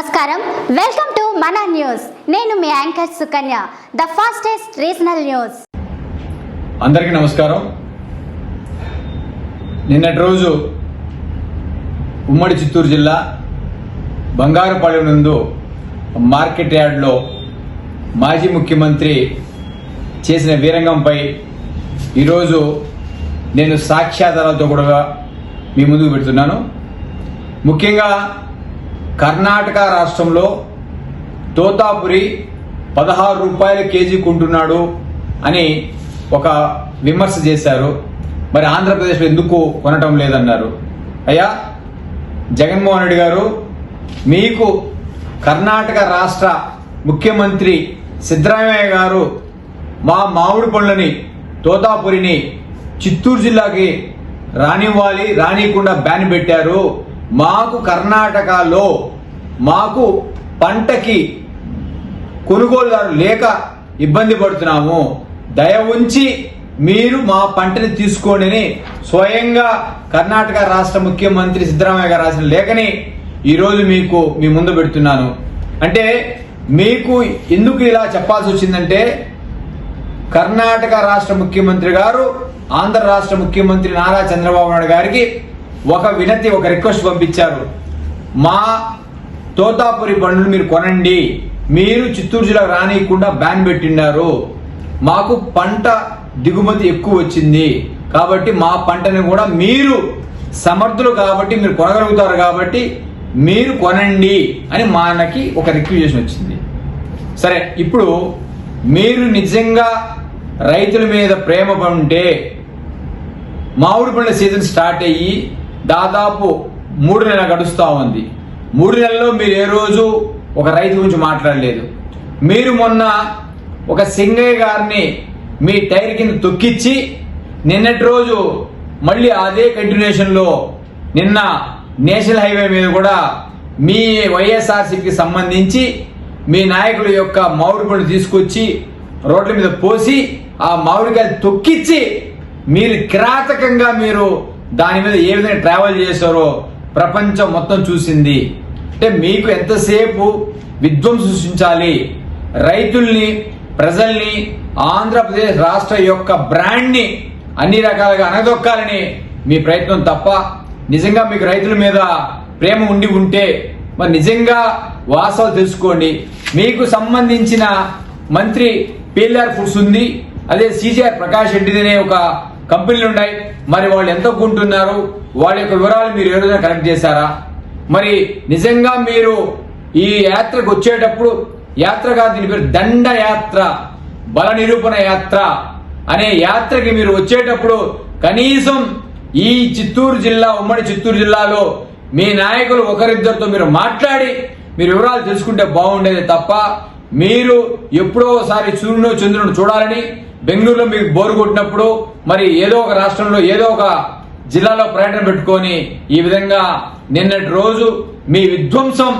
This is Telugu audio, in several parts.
నమస్కారం. వెల్కమ్ టు మన న్యూస్ నేను మీ anchor Sukanya the fastest regional news అందరికీ నమస్కారం. నిన్నటి రోజు ఉమ్మడి చిత్తూరు జిల్లా బంగారుపాలెం నందు మార్కెట్ యార్డ్లో మాజీ ముఖ్యమంత్రి చేసిన వీరంగంపై ఈరోజు నేను సాక్ష్యాధారాలతో కూడా మీ ముందుకు పెడుతున్నాను. ముఖ్యంగా కర్ణాటక రాష్ట్రంలో తోతాపురి పదహారు రూపాయల కేజీ కొంటున్నాడు అని ఒక విమర్శ చేశారు. మరి ఆంధ్రప్రదేశ్లో ఎందుకు కొనటం లేదన్నారు. అయ్యా జగన్మోహన్ రెడ్డి గారు మీకు కర్ణాటక రాష్ట్ర ముఖ్యమంత్రి సిద్ధరామయ్య గారు మా మామిడి పండ్లని తోతాపురిని చిత్తూరు జిల్లాకి రానివ్వాలి రానియకుండా బ్యాన్ పెట్టారు. మాకు కర్ణాటకలో మాకు పంటకి కొనుగోలుదారు లేక ఇబ్బంది పడుతున్నాము. దయ ఉంచి మీరు మా పంటని తీసుకోండి అని స్వయంగా కర్ణాటక రాష్ట్ర ముఖ్యమంత్రి సిద్ధరామయ్య గారు రాసిన లేఖని ఈరోజు మీకు మీ ముందు పెడుతున్నాను. అంటే మీకు ఎందుకు ఇలా చెప్పాల్సి వచ్చిందంటే కర్ణాటక రాష్ట్ర ముఖ్యమంత్రి గారు ఆంధ్ర రాష్ట్ర ముఖ్యమంత్రి నారా చంద్రబాబు నాయుడు గారికి ఒక వినతి ఒక రిక్వెస్ట్ పంపించారు. మా తోతాపురి బండ్లు మీరు కొనండి. మీరు చిత్తూరు జిల్లా రానియకుండా బ్యాన్ పెట్టిన్నారు. మాకు పంట దిగుమతి ఎక్కువ వచ్చింది. కాబట్టి మా పంటని కూడా మీరు సమర్థులు కాబట్టి మీరు కొనగలుగుతారు కాబట్టి మీరు కొనండి అని మనకి ఒక రిక్వజేషన్ వచ్చింది. సరే ఇప్పుడు మీరు నిజంగా రైతుల మీద ప్రేమ ఉంటే మామిడి పండ్ల సీజన్ స్టార్ట్ అయ్యి దాదాపు మూడు నెలలు గడుస్తూ ఉంది. మూడు నెలల్లో మీరు ఏ రోజు ఒక రైతు గురించి మాట్లాడలేదు. మీరు మొన్న ఒక సింగయ్య గారిని మీ టైర్ కింద తొక్కిచ్చి నిన్నటి రోజు మళ్ళీ అదే కంటిన్యూషన్లో నిన్న నేషనల్ హైవే మీద కూడా మీ వైఎస్ఆర్సీకి సంబంధించి మీ నాయకుల యొక్క మామిడి పండు తీసుకొచ్చి రోడ్ల మీద పోసి ఆ మామిడికాయలు తొక్కిచ్చి మీరు కిరాతకంగా మీరు దాని మీద ఏ విధంగా ట్రావెల్ చేశారో ప్రపంచం మొత్తం చూసింది. అంటే మీకు ఎంతసేపు విధ్వంసం సృష్టించాలి? రైతుల్ని ప్రజల్ని ఆంధ్రప్రదేశ్ రాష్ట్ర యొక్క బ్రాండ్ని అన్ని రకాలుగా అనదొక్కాలని మీ ప్రయత్నం తప్ప నిజంగా మీకు రైతుల మీద ప్రేమ ఉండి ఉంటే మరి నిజంగా వాసాలు తెలుసుకోండి. మీకు సంబంధించిన మంత్రి పిఎల్ఆర్ ఫుడ్స్ ఉంది. అదే సిజిఆర్ ప్రకాష్ రెడ్డిది అనే ఒక కంపెనీలు ఉన్నాయి. మరి వాళ్ళు ఎంత కొంటున్నారు వాళ్ళ యొక్క వివరాలు మీరు ఏ రోజున కలెక్ట్ చేశారా? మరి నిజంగా మీరు ఈ యాత్రకు వచ్చేటప్పుడు యాత్ర కాదు దీని పేరు దండ యాత్ర బల నిరూపణ యాత్ర అనే యాత్రకి మీరు వచ్చేటప్పుడు కనీసం ఈ చిత్తూరు జిల్లా ఉమ్మడి చిత్తూరు జిల్లాలో మీ నాయకులు ఒకరిద్దరితో మీరు మాట్లాడి మీరు వివరాలు తెలుసుకుంటే బాగుండేది తప్ప మీరు ఎప్పుడో ఒకసారి సూర్యుడు చంద్రుడు చూడాలని బెంగళూరులో మీకు బోరు కొట్టినప్పుడు మరి ఏదో ఒక రాష్ట్రంలో ఏదో ఒక జిల్లాలో పర్యటన పెట్టుకొని ఈ విధంగా నిన్నటి రోజు మీ విధ్వంసం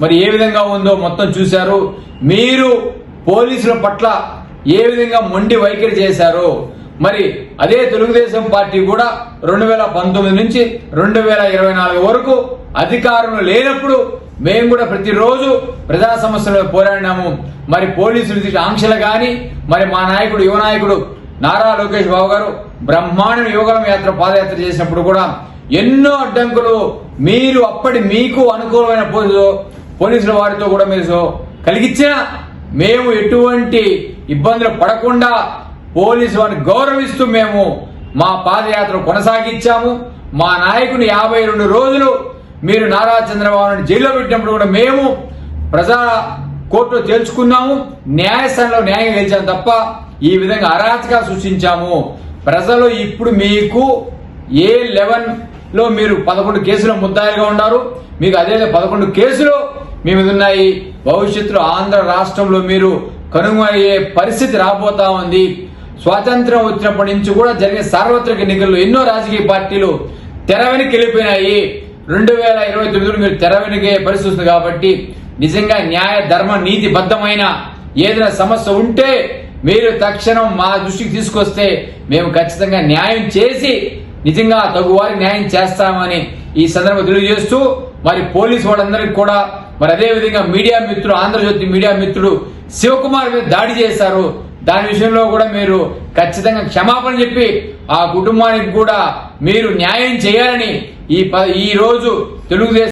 మరి ఏ విధంగా ఉందో మొత్తం చూశారు. మీరు పోలీసుల పట్ల ఏ విధంగా మొండి వైఖరి చేశారు మరి అదే తెలుగుదేశం పార్టీ కూడా రెండు వేల పంతొమ్మిది నుంచి రెండు వేల ఇరవై నాలుగు వరకు అధికారంలో లేనప్పుడు మేము కూడా ప్రతిరోజు ప్రజా సమస్యలపై పోరాడినాము. మరి పోలీసులు తీసిన ఆంక్షలు కానీ మరి మా నాయకుడు యువ నాయకుడు నారా లోకేష్ బాబు గారు బ్రహ్మాండ యువగలం యాత్ర పాదయాత్ర చేసినప్పుడు కూడా ఎన్నో అడ్డంకులు మీరు అప్పటి మీకు అనుకూలమైన పోలీసుల వారితో కూడా మీరు కలిగించిన మేము ఎటువంటి ఇబ్బందులు పడకుండా పోలీసు వారిని గౌరవిస్తూ మేము మా పాదయాత్ర కొనసాగించాము. మా నాయకుని యాభై రెండు రోజులు మీరు నారా చంద్రబాబు జైల్లో పెట్టినప్పుడు కూడా మేము ప్రజా కోర్టులో తేల్చుకున్నాము న్యాయస్థానంలో న్యాయం గెలిచాం తప్ప ఈ విధంగా అరాచక సృష్టించాము. ప్రజలు ఇప్పుడు మీకు ఏ లెవెన్లో మీరు పదకొండు కేసులు ముద్దాయిగా ఉన్నారు మీకు అదే పదకొండు కేసులు మీ మీద ఉన్నాయి. భవిష్యత్తులో ఆంధ్ర రాష్ట్రంలో మీరు కనుమయ్యే పరిస్థితి రాబోతా ఉంది. స్వాతంత్రం వచ్చినప్పటి నుంచి కూడా జరిగే సార్వత్రిక ఎన్నికల్లో ఎన్నో రాజకీయ పార్టీలు తెర వెనక్కి వెళ్ళిపోయినాయి. రెండు వేల ఇరవై తొమ్మిదిలో మీరు తెర వెనుకే పరిస్థితి కాబట్టి నిజంగా న్యాయ ధర్మ నీతి బద్ధమైన ఏదైనా సమస్య ఉంటే మీరు తక్షణం మా దృష్టికి తీసుకొస్తే మేము ఖచ్చితంగా న్యాయం చేసి నిజంగా తగువారికి న్యాయం చేస్తామని ఈ సందర్భంగా తెలియజేస్తూ మరి పోలీసు వాళ్ళందరికీ కూడా మరి అదేవిధంగా మీడియా మిత్రుడు ఆంధ్రజ్యోతి మీడియా మిత్రుడు శివకుమార్ మీద దాడి చేశారు. దాని విషయంలో కూడా మీరు ఖచ్చితంగా క్షమాపణ చెప్పి ఆ కుటుంబానికి కూడా మీరు న్యాయం చేయాలని ఈ ప- ఈ రోజు తెలుగుదేశం